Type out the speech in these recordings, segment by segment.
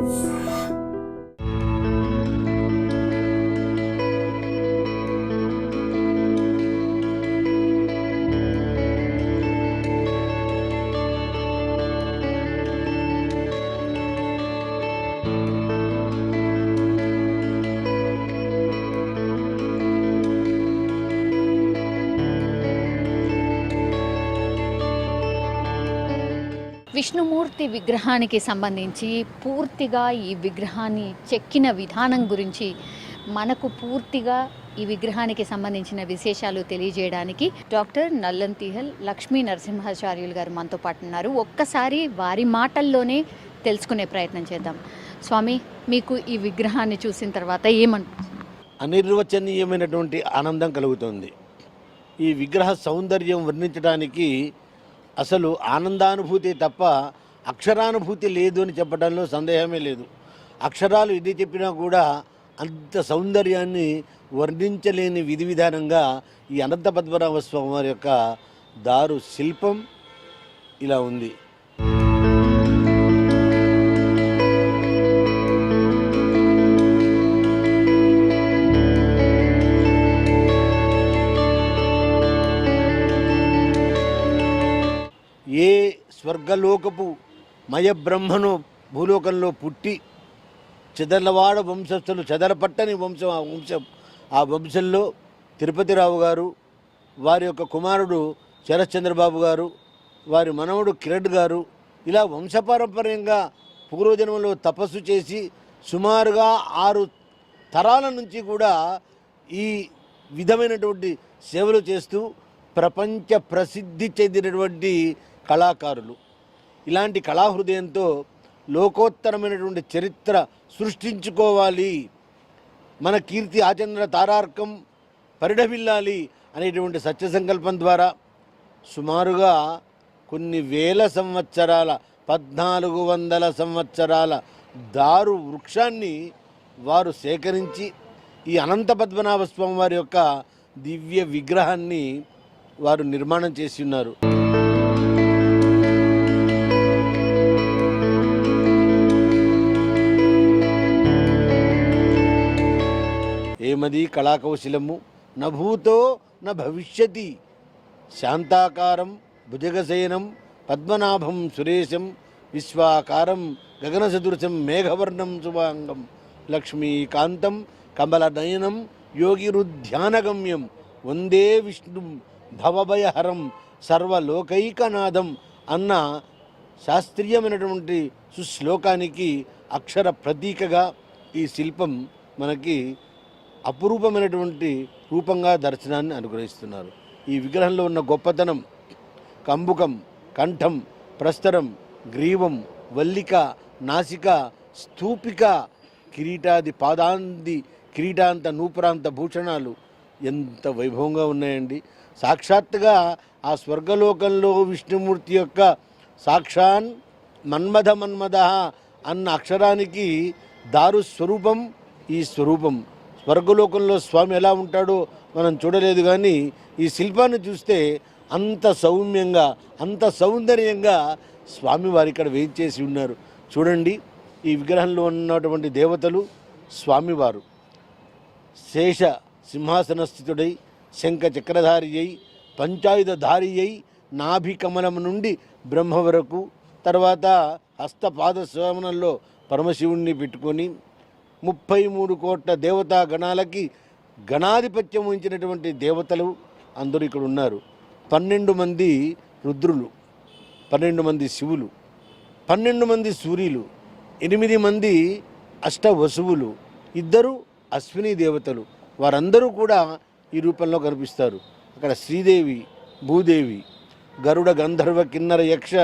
Thank. Vishnumurthy విగ్రహానికి సంబంధించి పూర్తిగా ఈ విగ్రహాన్ని చెక్కిన విధానం గురించి మనకు పూర్తిగా ఈ విగ్రహానికి సంబంధించిన విశేషాలు తెలియజేయడానికి డాక్టర్ నల్లంతిహల్ లక్ష్మీ నరసింహాచార్యులు గారు మనతో పాటు ఉన్నారు. ఒక్కసారి వారి మాటల్లోనే తెలుసుకునే ప్రయత్నం చేద్దాం. స్వామి మీకు ఈ విగ్రహాన్ని చూసిన తర్వాత ఏమనిపించింది అనిర్వచనీయమైనటువంటి ఆనందం కలుగుతుంది. ఈ విగ్రహ సౌందర్యం వర్ణించడానికి అసలు ఆనందానుభూతి తప్ప అక్షరానుభూతి లేదు అని చెప్పడంలో సందేహమే లేదు. అక్షరాలు ఇది చెప్పినా కూడా అంత సౌందర్యాన్ని వర్ణించలేని విధి విధానంగా ఈ అనంత పద్మనాభ స్వామి వారి యొక్క దారు శిల్పం ఇలా ఉంది. స్వర్గలోకపు మయబ్రహ్మను భూలోకంలో పుట్టి చెదలవాడ వంశస్థులు చెదలపట్టని వంశం ఆ వంశం ఆ వంశంలో తిరుపతిరావు గారు వారి యొక్క కుమారుడు శరశ్చంద్రబాబు గారు వారి మనవడు కిరణ్ గారు ఇలా వంశపారంపర్యంగా పూర్వజన్మలో తపస్సు చేసి సుమారుగా ఆరు తరాల నుంచి కూడా ఈ విధమైనటువంటి సేవలు చేస్తూ ప్రపంచ ప్రసిద్ధి చెందినటువంటి కళాకారులు. ఇలాంటి కళాహృదయంతో లోకోత్తరమైనటువంటి చరిత్ర సృష్టించుకోవాలి. మన కీర్తి ఆచంద్ర తారార్కం పరిడవిల్లాలి అనేటువంటి సత్య సంకల్పం ద్వారా సుమారుగా కొన్ని వేల సంవత్సరాల పద్నాలుగు వందల సంవత్సరాల దారు వృక్షాన్ని వారు సేకరించి ఈ అనంత పద్మనాభ స్వామి వారి యొక్క దివ్య విగ్రహాన్ని వారు నిర్మాణం చేసి ఉన్నారు. శ్రీమతి కళాకౌశలము నభూతో న భవిష్యతి. శాంతాకారం భుజగశయనం పద్మనాభం సురేశం విశ్వాకారం గగనసదృశం మేఘవర్ణం శుభాంగం లక్ష్మీకాంతం కమలనయనం యోగిరుధ్యానగమ్యం వందే విష్ణు భవభయహరం సర్వలోకైకనాథం అన్న శాస్త్రీయమైనటువంటి సుశ్లోకానికి అక్షర ప్రతీకగా ఈ శిల్పం మనకి అపురూపమైనటువంటి రూపంగా దర్శనాన్ని అనుగ్రహిస్తున్నారు. ఈ విగ్రహంలో ఉన్న గొప్పతనం కంబుకం కంఠం ప్రస్తరం గ్రీవం వల్లిక నాసిక స్థూపిక కిరీటాది పాదాంది కిరీటాంత నూపురాంత భూషణాలు ఎంత వైభవంగా ఉన్నాయండి. సాక్షాత్తుగా ఆ స్వర్గలోకంలో విష్ణుమూర్తి యొక్క సాక్షాన్ మన్మథ మన్మథ అన్న అక్షరానికి దారు స్వరూపం ఈ స్వరూపం స్వర్గలోకంలో స్వామి ఎలా ఉంటాడో మనం చూడలేదు కానీ ఈ శిల్పాన్ని చూస్తే అంత సౌమ్యంగా అంత సౌందర్యంగా స్వామివారు ఇక్కడ వేయించేసి ఉన్నారు. చూడండి ఈ విగ్రహంలో ఉన్నటువంటి దేవతలు స్వామివారు. శేష సింహాసనస్థితుడై శంఖ చక్రధారి అయి పంచాయుధధారి అయి నాభి కమలం నుండి బ్రహ్మ వరకు తర్వాత హస్తపాద శ్రవణంలో పరమశివుణ్ణి పెట్టుకొని ముప్పై మూడు కోట్ల దేవతా గణాలకి గణాధిపత్యం వహించినటువంటి దేవతలు అందరూ ఇక్కడ ఉన్నారు. పన్నెండు మంది రుద్రులు పన్నెండు మంది శివులు పన్నెండు మంది సూర్యులు ఎనిమిది మంది అష్ట వసువులు ఇద్దరు అశ్విని దేవతలు. వారందరూ కూడా ఈ రూపంలో కనిపిస్తారు. అక్కడ శ్రీదేవి భూదేవి గరుడ గంధర్వ కిన్నర యక్ష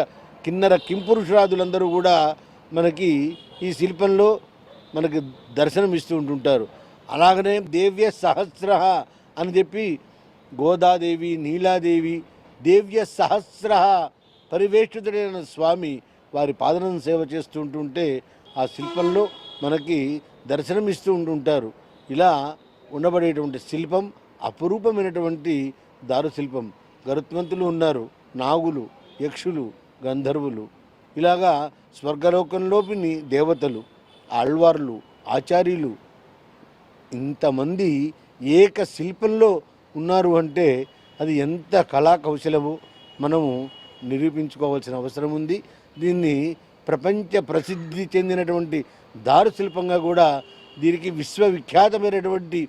కిన్నర కింపురుషురాదులందరూ కూడా మనకి ఈ శిల్పంలో మనకి దర్శనం ఇస్తూ ఉంటుంటారు. అలాగనే దేవ్య సహస్ర అని చెప్పి గోదాదేవి నీలాదేవి దేవ్య సహస్ర పరివేష్టితుడైన స్వామి వారి పాదనం సేవ చేస్తూ ఉంటుంటే ఆ శిల్పంలో మనకి దర్శనం ఇస్తూ ఉంటుంటారు. ఇలా ఉండబడేటువంటి శిల్పం అపురూపమైనటువంటి దారుశిల్పం. గరుత్మంతులు ఉన్నారు నాగులు యక్షులు గంధర్వులు. ఇలాగా స్వర్గలోకంలోపిని దేవతలు. ఆళ్వార్లు ఆచార్యులు ఇంతమంది ఏక శిల్పంలో ఉన్నారు అంటే అది ఎంత కళా కౌశలమో మనము నిరూపించుకోవాల్సిన అవసరం ఉంది. దీన్ని ప్రపంచ ప్రసిద్ధి చెందినటువంటి దారు శిల్పంగా కూడా దీనికి విశ్వవిఖ్యాతమైనటువంటి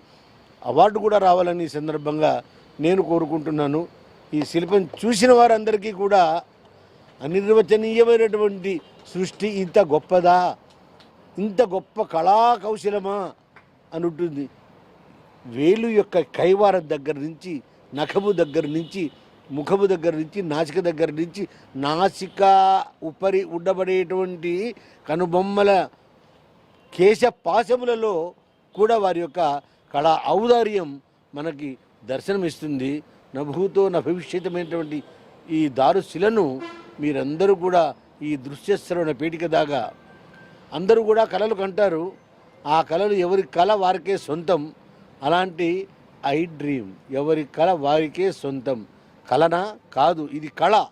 అవార్డు కూడా రావాలని సందర్భంగా నేను కోరుకుంటున్నాను. ఈ శిల్పం చూసిన వారందరికీ కూడా అనిర్వచనీయమైనటువంటి సృష్టి ఇంత గొప్పదా? ఇంత గొప్ప కళా కౌశలమా అని ఉంటుంది వేలు యొక్క కైవారం దగ్గర నుంచి నఖము దగ్గర నుంచి ముఖము దగ్గర నుంచి నాసిక దగ్గర నుంచి నాసిక ఉపరి ఉండబడేటువంటి కనుబొమ్మల కేశ పాశములలో కూడా వారి యొక్క కళా ఔదార్యం మనకి దర్శనమిస్తుంది. నభూతో నభవిష్యతమైనటువంటి ఈ దారుశిలను మీరందరూ కూడా ఈ దృశ్యశ్రవణ పేటిక దాకా అందరూ కూడా కళలు కంటారు. ఆ కళలు ఎవరి కళ వారికే సొంతం. అలాంటి ఐ డ్రీమ్. ఎవరి కళ వారికే సొంతం. కళనా కాదు ఇది కళ.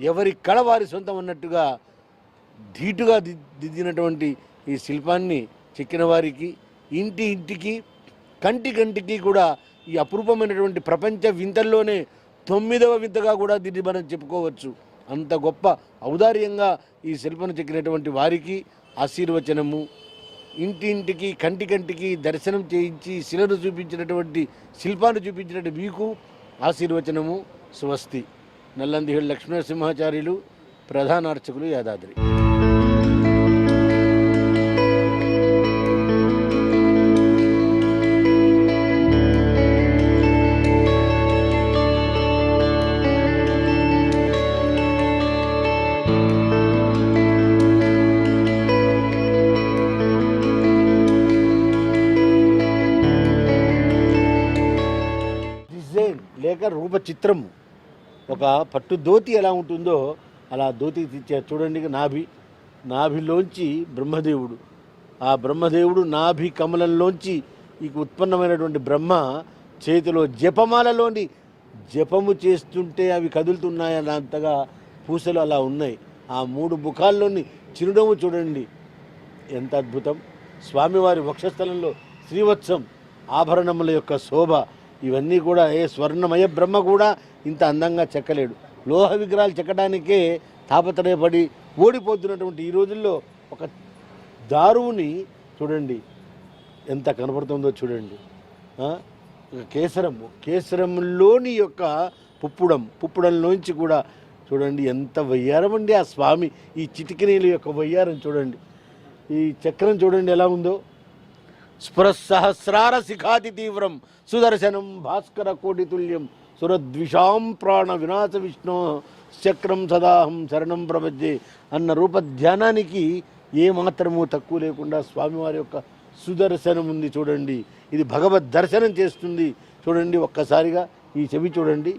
ఎవరి కళ వారి సొంతం అన్నట్టుగా ధీటుగా దిద్దినటువంటి ఈ శిల్పాన్ని చెక్కిన వారికి ఇంటి ఇంటికి కంటి కంటికి కూడా ఈ అపురూపమైనటువంటి ప్రపంచ వింతల్లోనే తొమ్మిదవ వింతగా కూడా దీన్ని మనం చెప్పుకోవచ్చు. అంత గొప్ప ఔదార్యంగా ఈ శిల్పను చెక్కినటువంటి వారికి ఆశీర్వచనము ఇంటి ఇంటికి కంటి కంటికి దర్శనం చేయించి శిలను చూపించినటువంటి శిల్పాన్ని చూపించినటువంటి మీకు ఆశీర్వచనము స్వస్తి. నల్లందిహేడు లక్ష్మీనరసింహాచార్యులు ప్రధాన అర్చకులు యాదాద్రి. లేక రూప ఒక పట్టు ధోతి ఎలా ఉంటుందో అలా ధోతి తెచ్చారు చూడండి నాభి నాభిలోంచి బ్రహ్మదేవుడు. ఆ బ్రహ్మదేవుడు నాభి కమలంలోంచి ఈ ఉత్పన్నమైనటువంటి బ్రహ్మ చేతిలో జపమాలలోని జపము చేస్తుంటే అవి కదులుతున్నాయని అంతగా పూసలు అలా ఉన్నాయి. ఆ మూడు ముఖాల్లోని చిరునవ్వు చూడండి. ఎంత అద్భుతం. స్వామివారి వక్షస్థలంలో శ్రీవత్సం ఆభరణముల యొక్క శోభ. ఇవన్నీ కూడా ఏ స్వర్ణమయ బ్రహ్మ కూడా ఇంత అందంగా చెక్కలేడు. లోహ విగ్రహాలు చెక్కడానికే తాపత్రయపడి ఓడిపోతున్నటువంటి ఈ రోజుల్లో ఒక దారువుని చూడండి. ఎంత కనపడుతుందో చూడండి. కేసరము. కేసరంలోని యొక్క పుప్పుడం పుప్పుడంలోంచి కూడా చూడండి ఎంత వయ్యారం అండి ఆ స్వామి. ఈ చిటికినీల యొక్క వయ్యారం చూడండి. ఈ చక్రం చూడండి ఎలా ఉందో. స్ఫురసహస్రార శిఖాతి తీవ్రం సుదర్శనం భాస్కర కోటి తుల్యం సురద్విషాం ప్రాణ వినాశ విష్ణు చక్రం సదాహం శరణం ప్రపద్యే అన్న రూప ధ్యానానికి ఏ మాత్రము తక్కువ లేకుండా స్వామివారి యొక్క సుదర్శనం ఉంది చూడండి. ఇది భగవద్ దర్శనం చేస్తుంది చూడండి ఒక్కసారిగా. ఈ చెవి చూడండి.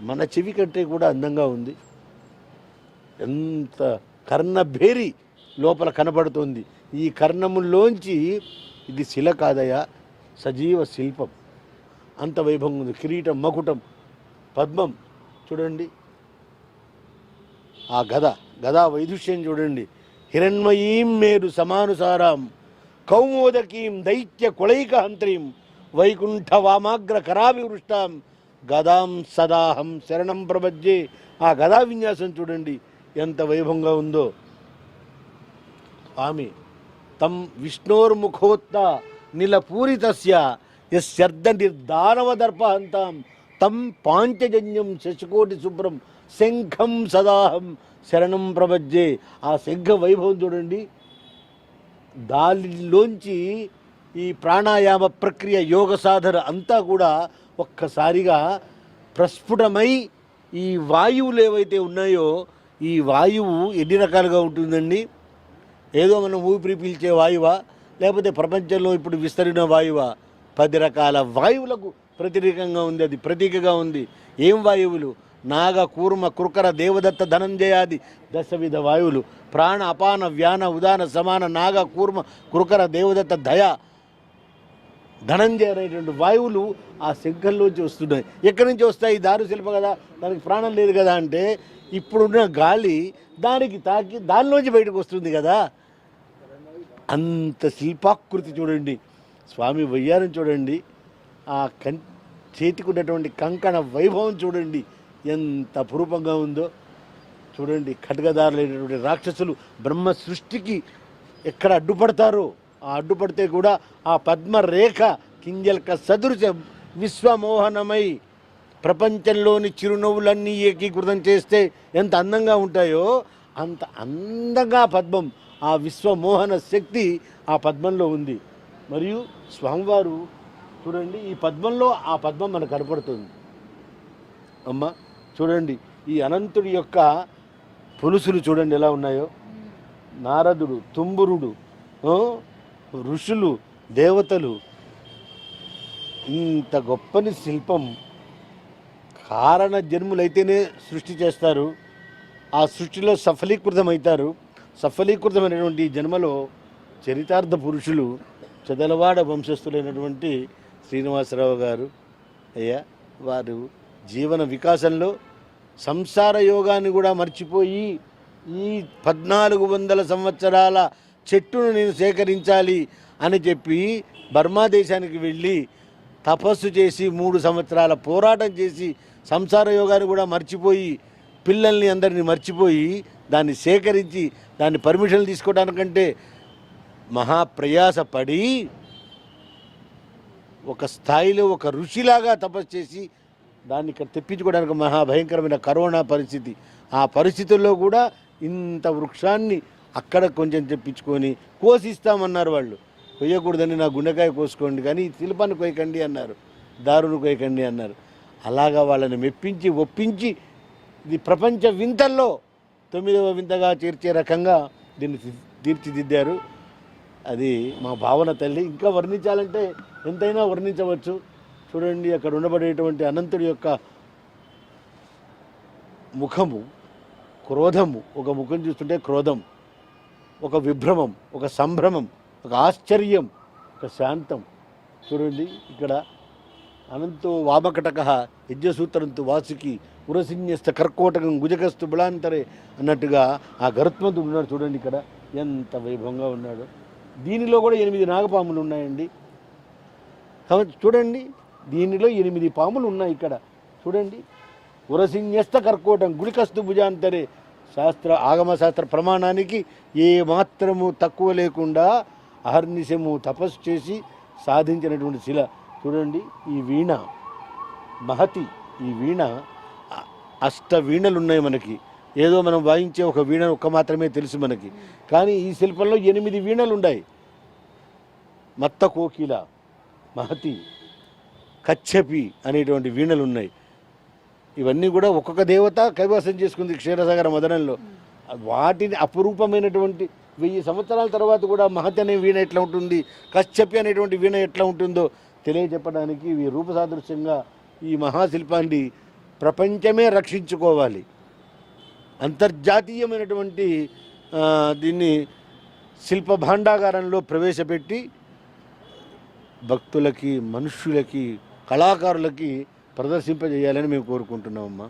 మన చెవి కంటే కూడా అందంగా ఉంది. ఎంత కర్ణభేరి లోపల కనబడుతుంది ఈ కర్ణముల్లోంచి ఇది శిల కాదయా సజీవ శిల్పం. అంత వైభవం ఉంది. కిరీటం మకుటం పద్మం చూడండి. ఆ గద గదా వైదుష్యం చూడండి. హిరణ్మయీం మేరు సమానుసారాం కౌమోదకీం దైత్య కుళైకహంత్రీం వైకుంఠ వామాగ్ర కరాభివృష్టాం గదాం సదాహం శరణం ప్రపద్యే ఆ గదా విన్యాసం చూడండి ఎంత వైభవంగా ఉందో. స్వామి తం విష్ణోర్ముఖోత్త నిలపూరితస్య యస్యర్ధ నిర్దానవదర్పహంతాం తం పాంచజన్యం శశికోటి శుభ్రం శంఖం సదాహం శరణం ప్రపజ్జే ఆ శంఖ వైభవం చూడండి. దానిలోంచి ఈ ప్రాణాయామ ప్రక్రియ యోగ సాధన అంతా కూడా ఒక్కసారిగా ప్రస్ఫుటమై ఈ వాయువులు ఏవైతే ఉన్నాయో ఈ వాయువు ఎన్ని రకాలుగా ఉంటుందండి? ఏదో మనం ఊపిరి పీల్చే వాయువా? లేకపోతే ప్రపంచంలో ఇప్పుడు విస్తరిన వాయువా? పది రకాల వాయువులకు ప్రతీకంగా ఉంది అది ప్రతీకగా ఉంది. ఏం వాయువులు? నాగ కూర్మ కృకర దేవదత్త ధనంజయాది దశవిధ వాయువులు. ప్రాణ అపాన వ్యాన ఉదాన సమాన నాగ కూర్మ కృకర దేవదత్త దయ ధనంజయ అనేటువంటి వాయువులు ఆ శంఖంలోంచి వస్తున్నాయి. ఎక్కడి నుంచి వస్తాయి? దారు శిల్ప కదా దానికి ప్రాణం లేదు కదా అంటే ఇప్పుడున్న గాలి దానికి తాకి దానిలోంచి బయటకు వస్తుంది కదా. అంత శిల్పాకృతి చూడండి. స్వామి వయ్యారం చూడండి. ఆ కం చేతికి ఉన్నటువంటి కంకణ వైభవం చూడండి. ఎంత అపురూపంగా ఉందో. చూడండి ఖడ్గదారులైనటువంటి రాక్షసులు బ్రహ్మ సృష్టికి ఎక్కడ అడ్డుపడతారో ఆ అడ్డుపడితే కూడా ఆ పద్మరేఖ కింజల్క సదృశ విశ్వమోహనమై ప్రపంచంలోని చిరునవ్వులన్నీ ఏకీకృతం చేస్తే ఎంత అందంగా ఉంటాయో అంత అందంగా పద్మం ఆ విశ్వమోహన శక్తి ఆ పద్మంలో ఉంది. మరియు స్వామివారు చూడండి ఈ పద్మంలో ఆ పద్మం మనకు కనపడుతుంది. అమ్మ చూడండి ఈ అనంతుడి యొక్క పులుసులు చూడండి ఎలా ఉన్నాయో. నారదుడు తుంబురుడు ఋషులు దేవతలు. ఇంత గొప్పని శిల్పం కారణ జన్ములైతేనే సృష్టి చేస్తారు. ఆ సృష్టిలో సఫలీకృతమవుతారు. సఫలీకృతమైనటువంటి జన్మలో చరితార్థ పురుషులు చదలవాడ వంశస్థులైనటువంటి శ్రీనివాసరావు గారు అయ్యా వారు జీవన వికాసంలో సంసార యోగాన్ని కూడా మర్చిపోయి ఈ పద్నాలుగు వందల సంవత్సరాల చెట్టును నేను సేకరించాలి అని చెప్పి బర్మా దేశానికి వెళ్ళి తపస్సు చేసి మూడు సంవత్సరాల పోరాటం చేసి సంసార యోగాన్ని కూడా మర్చిపోయి పిల్లల్ని అందరినీ మర్చిపోయి దాన్ని సేకరించి దాన్ని పర్మిషన్లు తీసుకోవడానికంటే మహాప్రయాసపడి ఒక స్థాయిలో ఒక ఋషిలాగా తపస్సు చేసి దాన్ని ఇక్కడ తెప్పించుకోవడానికి మహాభయంకరమైన కరోనా పరిస్థితి. ఆ పరిస్థితుల్లో కూడా ఇంత వృక్షాన్ని అక్కడ కొంచెం తెప్పించుకొని కోసిస్తామన్నారు వాళ్ళు. కొయ్యకూడదని నా గుండెకాయ కోసుకోండి కానీ ఈ శిల్పాన్ని కొయ్యకండి అన్నారు దారును కొయ్యకండి అన్నారు. అలాగా వాళ్ళని మెప్పించి ఒప్పించి ఇది ప్రపంచ వింతల్లో తొమ్మిదవ వింతగా చేర్చే రకంగా దీన్ని తీర్చిదిద్దారు. అది మా భావన తల్లి. ఇంకా వర్ణించాలంటే ఎంతైనా వర్ణించవచ్చు. చూడండి అక్కడ ఉండబడేటువంటి అనంతుడి యొక్క ముఖము క్రోధము. ఒక ముఖం చూస్తుంటే క్రోధం ఒక విభ్రమం ఒక సంభ్రమం ఒక ఆశ్చర్యం ఒక శాంతం. చూడండి ఇక్కడ అనంతో వామకటక యజ్ఞసూత్రంతు వాసుకి ఉరసిన్యస్త కర్కోటకం గుజకస్తు బిళాంతరే అన్నట్టుగా ఆ గరుత్మంతుడు ఉన్నాడు చూడండి ఇక్కడ ఎంత వైభవంగా ఉన్నాడు. దీనిలో కూడా ఎనిమిది నాగపాములు ఉన్నాయండి. కాబట్టి చూడండి దీనిలో ఎనిమిది పాములు ఉన్నాయి ఇక్కడ. చూడండి ఉరసిన్యస్త కర్కోటం గుడికస్తు భుజాంతరే. శాస్త్ర ఆగమశాస్త్ర ప్రమాణానికి ఏ మాత్రము తక్కువ లేకుండా అహర్నిశము తపస్సు చేసి సాధించినటువంటి శిల. చూడండి ఈ వీణ. మహతి ఈ వీణ అష్ట వీణలు ఉన్నాయి మనకి. ఏదో మనం వాయించే ఒక వీణ ఒక్క మాత్రమే తెలుసు మనకి. కానీ ఈ శిల్పంలో ఎనిమిది వీణలు ఉన్నాయి మత్త కోకిల మహతి కచ్చపి అనేటువంటి వీణలు ఉన్నాయి ఇవన్నీ కూడా ఒక్కొక్క దేవత కైవాసం చేసుకుంది క్షీరసాగర మదనంలో. వాటిని అపురూపమైనటువంటి వెయ్యి సంవత్సరాల తర్వాత కూడా మహతి అనే వీణ ఎట్లా ఉంటుంది కచ్చపి అనేటువంటి వీణ ఎట్లా ఉంటుందో తెలియజెప్పడానికి ఇవి రూపసాదృశ్యంగా ఈ మహాశిల్పాన్ని ప్రపంచమే రక్షించుకోవాలి. అంతర్జాతీయమైనటువంటి దీన్ని శిల్ప భాండాగారంలో ప్రవేశపెట్టి భక్తులకి మనుష్యులకి కళాకారులకి ప్రదర్శింపజేయాలని మేము కోరుకుంటున్నామమ్మా.